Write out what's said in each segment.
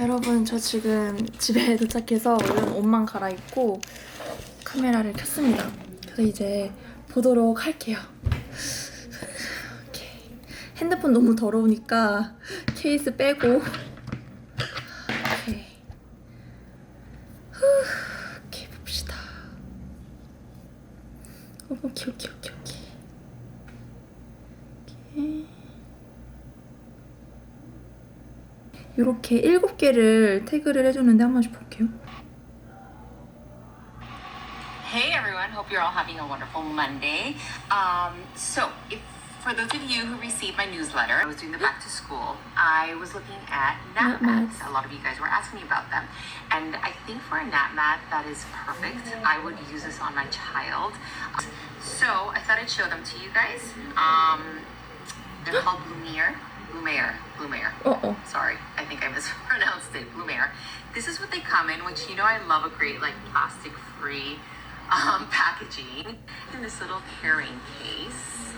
여러분 저 지금 집에 도착해서 얼른 옷만 갈아입고 카메라를 켰습니다. 그래서 이제 보도록 할게요. 핸드폰 너무 더러우니까 케이스 빼고 오케이. 봅시다. 어, 오케이 오케이 오케이. 오케이. 이렇게 일곱 개를 태그를 해주는데 한 번씩 볼게요. Hey everyone, hope you're all having a wonderful Monday. Um, so, if for those of you who received my newsletter, I was doing the back to school. I was looking at nap Nap mats. mats. A lot of you guys were asking me about them, and I think for a nap mat that is perfect. I would use this on my child. So I thought I'd show them to you guys. Um, they're called Lumiere. Lumiere, Lumiere. Uh-oh. Sorry, I think I mispronounced it. Lumiere. This is what they come in, which you know I love a great like plastic-free um, packaging in this little carrying case.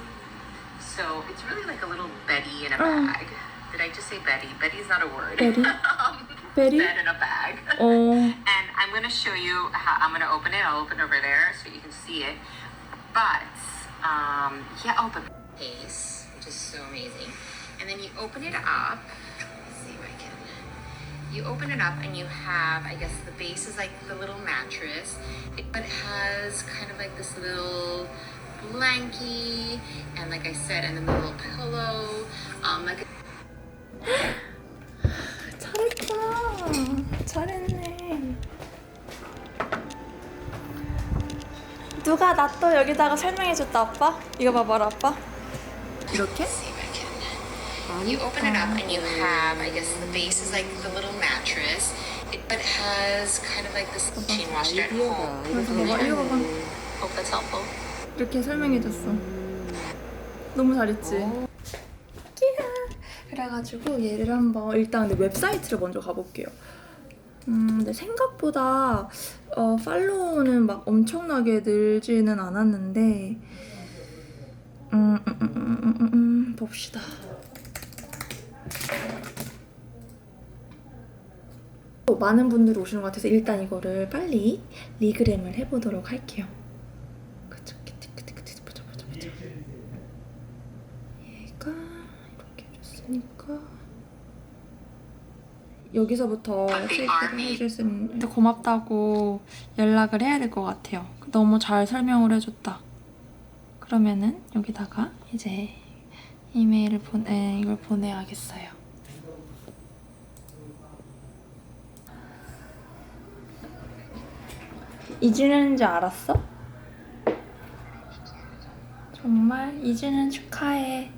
So it's really like a little Betty in a oh. bag. Did I just say Betty? Betty's not a word. Betty. um, Betty. Bed in a bag. Oh. and I'm gonna show you how I'm gonna open it. I'll open over there so you can see it. But um, yeah, oh, the case, which is so amazing And then you open it up. Let's see if I can. You open it up and you have, I guess the base is like the little mattress. It, but it has kind of like this little blankie, and like I said, and then the little pillow. Um, like 잘했다. 잘했네. 누가 나 또 여기다가 설명해줬다 아빠? 이거 봐봐라 아빠. 이렇게? You open it up and you have, I guess the base is like the little mattress, it, but it has kind of like this machine washed at home. 그래서 이거 봐봐. Hope that's helpful. 이렇게 설명해줬어. 너무 잘했지? 끼야. 그래가지고 얘를 한번 일단 근데 웹사이트를 먼저 가볼게요. 음, 근데 생각보다 어, 팔로우는 막 엄청나게 늘지는 않았는데 음, 음, 음, 음, 음, 음, 음, 봅시다. 또 많은 분들이 오시는 것 같아서 일단 이거를 빨리 리그램을 해보도록 할게요. 그쵸, 그쵸, 그쵸, 그쵸, 보자, 보자, 보자. 얘가 이렇게 해줬으니까 여기서부터 체크를 해줄 수 있는데 고맙다고 연락을 해야 될 것 같아요. 너무 잘 설명을 해줬다. 그러면은 여기다가 이제 이메일을 보내 이걸 보내야겠어요. 이주는 줄 알았어? 정말 이주는 축하해.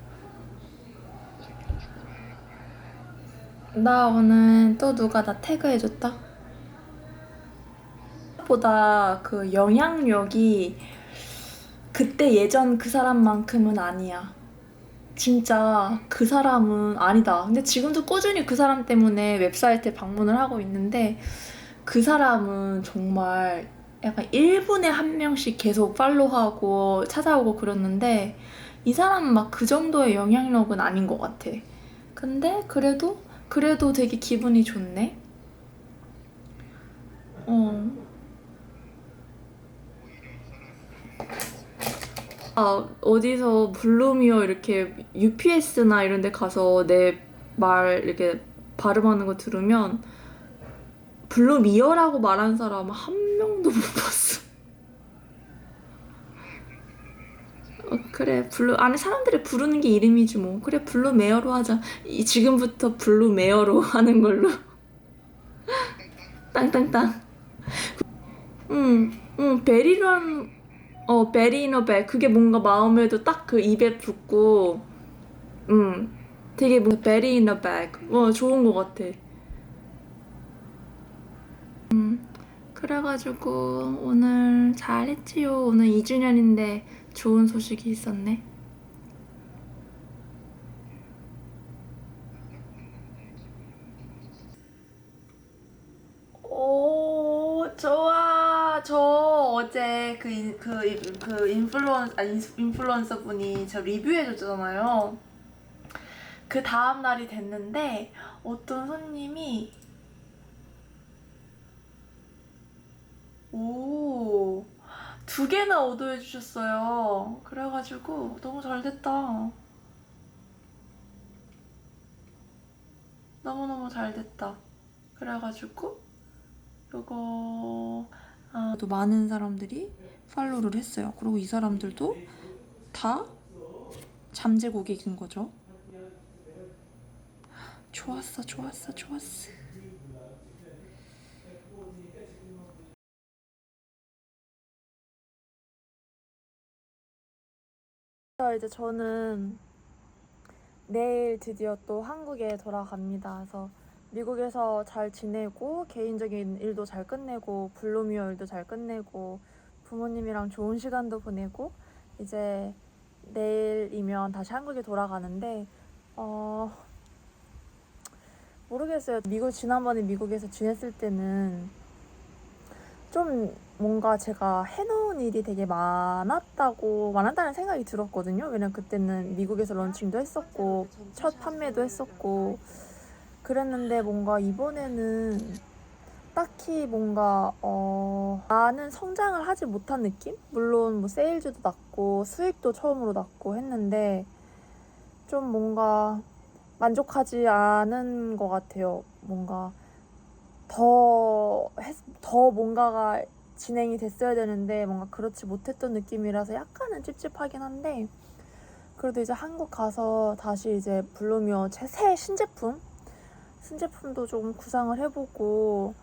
나 오늘 또 누가 나 태그해줬다? 보다 그 영향력이 그때 예전 그 사람만큼은 아니야. 진짜 그 사람은 아니다. 근데 지금도 꾸준히 그 사람 때문에 웹사이트에 방문을 하고 있는데 그 사람은 정말 약간 1분에 한 명씩 계속 팔로우하고 찾아오고 그랬는데 이 사람은 막 그 정도의 영향력은 아닌 것 같아. 근데 그래도 그래도 되게 기분이 좋네. 어. 아, 어디서 블루미어 이렇게 UPS나 이런 데 가서 내 말 이렇게 발음하는 거 들으면 블루 미어라고 말하는 사람 한 명도 못 봤어. 어, 그래 블루 아니 사람들이 부르는 게 이름이지 뭐. 그래 블루 메어로 하자. 이, 지금부터 블루 메어로 하는 걸로. 땅땅땅. 응응 베리런 어 베리너벨. 그게 뭔가 마음에도 딱 그 입에 붙고 음 되게 뭔가 베리너백 어 좋은 것 같아 음 그래가지고 오늘 잘했지요. 오늘 2주년인데 좋은 소식이 있었네. 오 좋아. 저 어제 그, 인- 그, 인- 그 인플루언 아 인- 인플루언서 분이 저 리뷰해 줬잖아요. 그 다음 날이 됐는데 어떤 손님이 두 개나 오더해 주셨어요. 그래가지고 너무 잘 됐다. 너무너무 잘 됐다. 그래가지고 이거 아, 또 많은 사람들이 팔로우를 했어요. 그리고 이 사람들도 다 잠재 고객인 거죠. 좋았어, 좋았어, 좋았어. 이제 저는 내일 드디어 또 한국에 돌아갑니다. 그래서 미국에서 잘 지내고 개인적인 일도 잘 끝내고 블루미어 일도 잘 끝내고 부모님이랑 좋은 시간도 보내고 이제 내일이면 다시 한국에 돌아가는데 어 모르겠어요. 미국 지난번에 미국에서 지냈을 때는 좀 뭔가 제가 해놓은 일이 되게 많았다고 많았다는 생각이 들었거든요. 왜냐면 그때는 미국에서 런칭도 했었고 첫 판매도 했었고 그랬는데 뭔가 이번에는 딱히 뭔가 어 많은 성장을 하지 못한 느낌? 물론 뭐 세일즈도 낮고 수익도 처음으로 낮고 했는데 좀 뭔가 만족하지 않은 것 같아요. 뭔가 더, 했, 더 뭔가가 진행이 됐어야 되는데 뭔가 그렇지 못했던 느낌이라서 약간은 찝찝하긴 한데 그래도 이제 한국 가서 다시 이제 블루미어 제새 신제품 신제품도 조금 구상을 해보고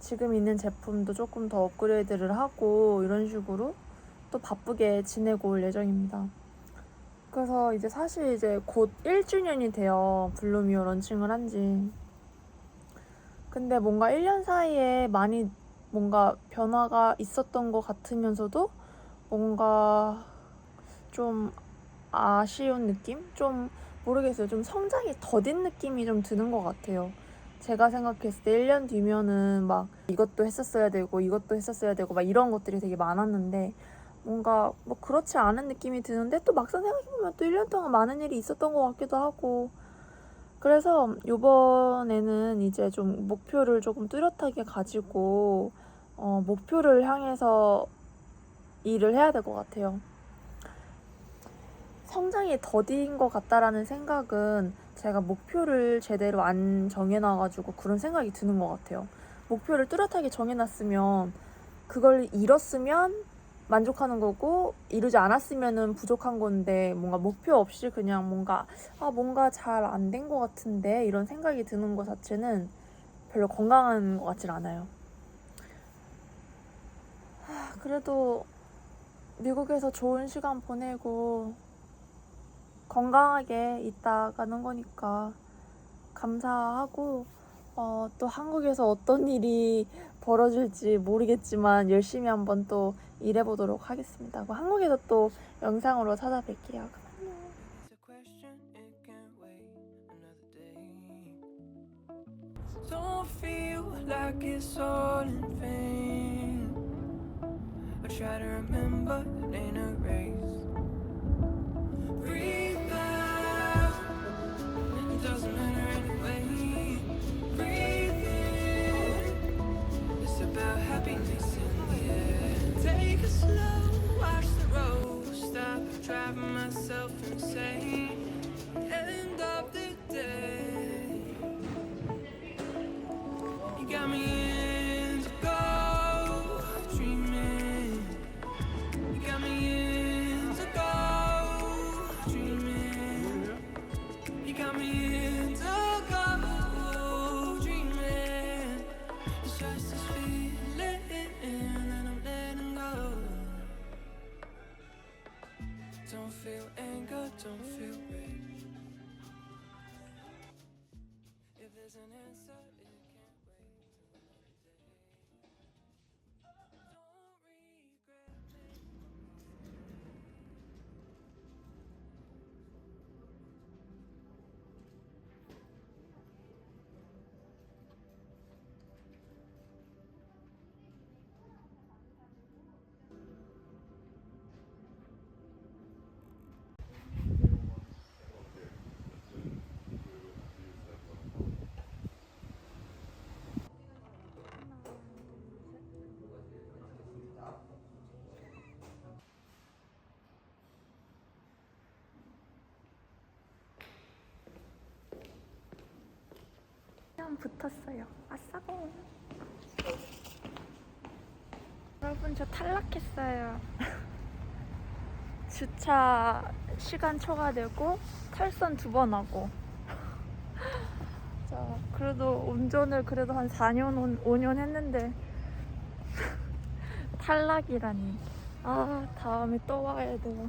지금 있는 제품도 조금 더 업그레이드를 하고 이런 식으로 또 바쁘게 지내고 올 예정입니다. 그래서 이제 사실 이제 곧 1주년이 돼요. 블루미어 런칭을 한 지. 근데 뭔가 1년 사이에 많이 뭔가 변화가 있었던 것 같으면서도 뭔가 좀 아쉬운 느낌? 좀 모르겠어요. 좀 성장이 더딘 느낌이 좀 드는 것 같아요. 제가 생각했을 때 1년 뒤면은 막 이것도 했었어야 되고 이것도 했었어야 되고 막 이런 것들이 되게 많았는데 뭔가 뭐 그렇지 않은 느낌이 드는데 또 막상 생각해보면 또 1년 동안 많은 일이 있었던 것 같기도 하고 그래서 이번에는 이제 좀 목표를 조금 뚜렷하게 가지고 어, 목표를 향해서 일을 해야 될 것 같아요. 성장이 더딘 것 같다라는 생각은 제가 목표를 제대로 안 정해놔가지고 그런 생각이 드는 것 같아요. 목표를 뚜렷하게 정해놨으면 그걸 이뤘으면 만족하는 거고 이루지 않았으면은 부족한 건데 뭔가 목표 없이 그냥 뭔가 아 뭔가 잘 안 된 것 같은데 이런 생각이 드는 것 자체는 별로 건강한 것 같진 않아요. 하, 그래도 미국에서 좋은 시간 보내고 건강하게 있다 가는 거니까 감사하고 어, 또 한국에서 어떤 일이 벌어질지 모르겠지만 열심히 한번 또 일해보도록 하겠습니다. 뭐 한국에서 또 영상으로 찾아뵐게요. Don't. Have myself 사람 붙었어요. 아싸고. 여러분 저 탈락했어요. 주차 시간 초과되고 탈선 두 번 하고. 자 그래도 운전을 그래도 한 4년 5년 했는데 탈락이라니. 아 다음에 또 와야 돼요.